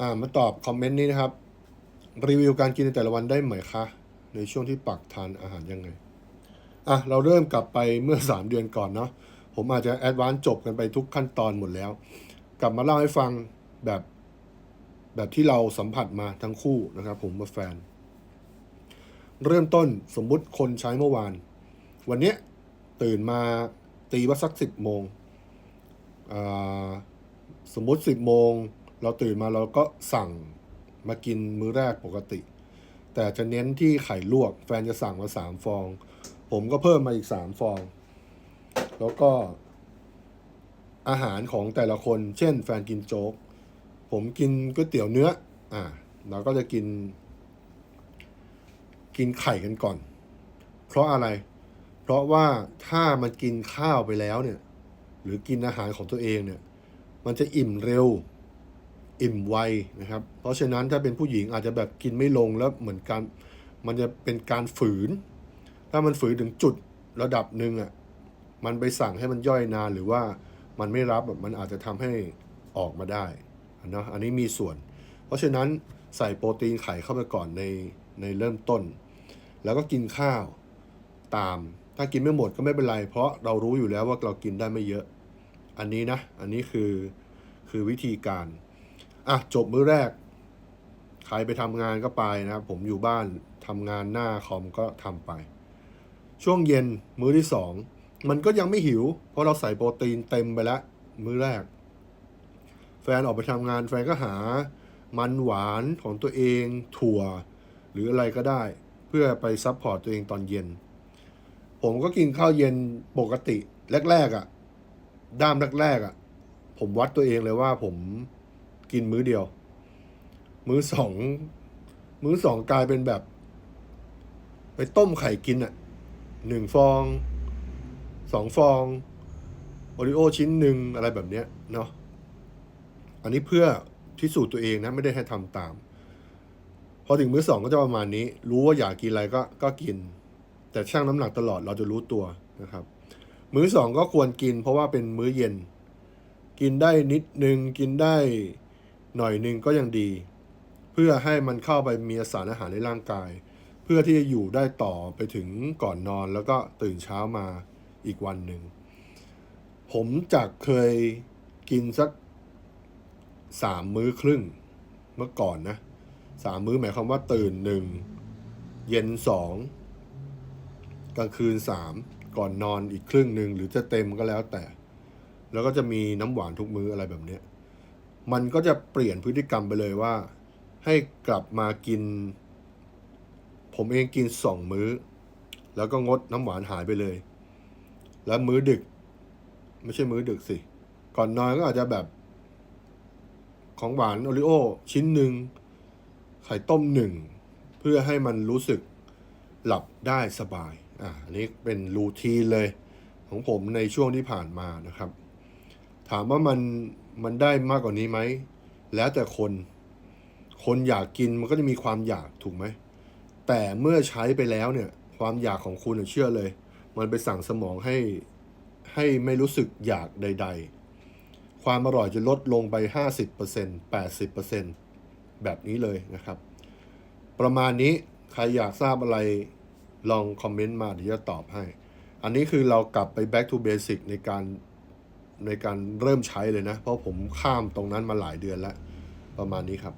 อ่ามาตอบคอมเมนต์นี้นะครับ รีวิวการกินในแต่ละวันได้ไหมคะ ในช่วงที่ปักทานอาหารยังไงอะเราเริ่มกลับไปเมื่อ 3 เดือนก่อนเนาะผมอาจจะแอดวานซ์จบกันไปทุกขั้นตอนหมดแล้ว กลับมาเล่าให้ฟังแบบแบบที่เราสัมผัสมาทั้งคู่นะครับ ผมกับแฟน เริ่มต้นสมมุติคนใช้เมื่อวาน วันเนี้ยตื่นมาตีว่าสักสิบโมงอ่าสมมุติสิบโมง เราตื่นมาเราก็สั่งมากินมื้อแรกปกติ แต่จะเน้นที่ไข่ลวก แฟนจะสั่งมาสามฟอง ผมก็เพิ่มมาอีกสามฟอง แล้วก็อาหารของแต่ละคน เช่น แฟนกินโจ๊ก ผมกินก๋วยเตี๋ยวเนื้อ อ่า เราก็จะกิน กินไข่กันก่อน เพราะอะไร เพราะว่าถ้ามันกินข้าวไปแล้วเนี่ย หรือกินอาหารของตัวเองเนี่ย มันจะอิ่มเร็ว อิ่มไวนะครับ เพราะฉะนั้นถ้าเป็นผู้หญิงอาจจะแบบกินไม่ลงแล้วเหมือนการมันจะเป็นการฝืน ถ้ามันฝืนถึงจุดระดับหนึ่งอะมันไปสั่งให้มันย่อยนานหรือว่ามันไม่รับมันอาจจะทำให้ออกมาได้นะอันนี้มีส่วน เพราะฉะนั้นใส่โปรตีนไข่เข้าไปก่อนในในเริ่มต้น แล้วก็กินข้าวตาม ถ้ากินไม่หมดก็ไม่เป็นไร เพราะเรารู้อยู่แล้วว่าเรากินได้ไม่เยอะ อันนี้นะ อันนี้คือคือวิธีการ อะจบมื้อแรก ใครไปทำงานก็ไปนะครับ ผมอยู่บ้านทำงานหน้าคอมก็ทำไป ช่วงเย็นมื้อที่สองมันก็ยังไม่หิว เพราะเราใส่โปรตีนเต็มไปแล้วมื้อแรก แฟนออกไปทำงานแฟนก็หา มันหวานของตัวเอง ถั่ว หรืออะไรก็ได้ เพื่อไปซัพพอร์ตตัวเองตอนเย็น ผมก็กินข้าวเย็นปกติ แรกๆอะ่ะ ด้ามแรกๆอะ่ะ ผมวัดตัวเองเลยว่าผม กินมื้อเดียว มื้อสองมื้อสองกลายเป็นแบบ ไปต้มไข่กินอะ่ะหนึ่งฟองสองฟองโอริโอชิ้นหนึ่งอะไรแบบเนี้ยเนาะอันนี้เพื่อพิสูจน์ตัวเองนะไม่ได้ให้ทำตาม พอถึงมื้อสองก็จะประมาณนี้ รู้ว่าอยากกินอะไรก็ก็กิน แต่ช่างน้ำหนักตลอดเราจะรู้ตัวนะครับ มื้อสองก็ควรกินเพราะว่าเป็นมื้อเย็น กินได้นิดนึงกินได้ หน่อยนึงก็ยังดี เพื่อให้มันเข้าไปมีสารอาหารในร่างกาย เพื่อที่จะอยู่ได้ต่อไปถึงก่อนนอนแล้วก็ตื่นเช้ามาอีกวันหนึ่ง ผมจากเคยกินสักสามมื้อครึ่งเมื่อก่อนนะสามมื้อหมายความว่าตื่นหนึ่งเย็นสองกลางคืนสามก่อนนอนอีกครึ่งหนึ่งหรือจะเต็มก็แล้วแต่ แล้วก็จะมีน้ำหวานทุกมื้ออะไรแบบเนี้ย มันก็จะเปลี่ยนพฤติกรรมไปเลยว่า ให้กลับมากิน ผมเองกินสองมื้อ แล้วก็งดน้ำหวานหายไปเลย แล้วมื้อดึก ไม่ใช่มื้อดึกสิ ก่อนนอนก็อาจจะแบบของหวานโอริโอชิ้นหนึ่งไข่ต้มหนึ่ง เพื่อให้มันรู้สึกหลับได้สบาย อ่าอันนี้เป็นรูทีนเลย ของผมในช่วงที่ผ่านมานะครับ ถามว่ามัน มันได้มากกว่านี้ไหม แล้วแต่คน คนอยากกินมันก็จะมีความอยากถูกไหม แต่เมื่อใช้ไปแล้วเนี่ย ความอยากของคุณเชื่อเลย มันไปสั่งสมองให้ให้ไม่รู้สึกอยากใด ๆ ความอร่อยจะลดลงไป 50% 80%แบบนี้เลยนะครับ ประมาณนี้ใครอยากทราบอะไรลองคอมเมนต์มาเดี๋ยวจะตอบให้ อันนี้คือเรากลับไป back to basic ในการ ในการเริ่มใช้เลยนะ เพราะผมข้ามตรงนั้นมาหลายเดือนแล้ว ประมาณนี้ครับ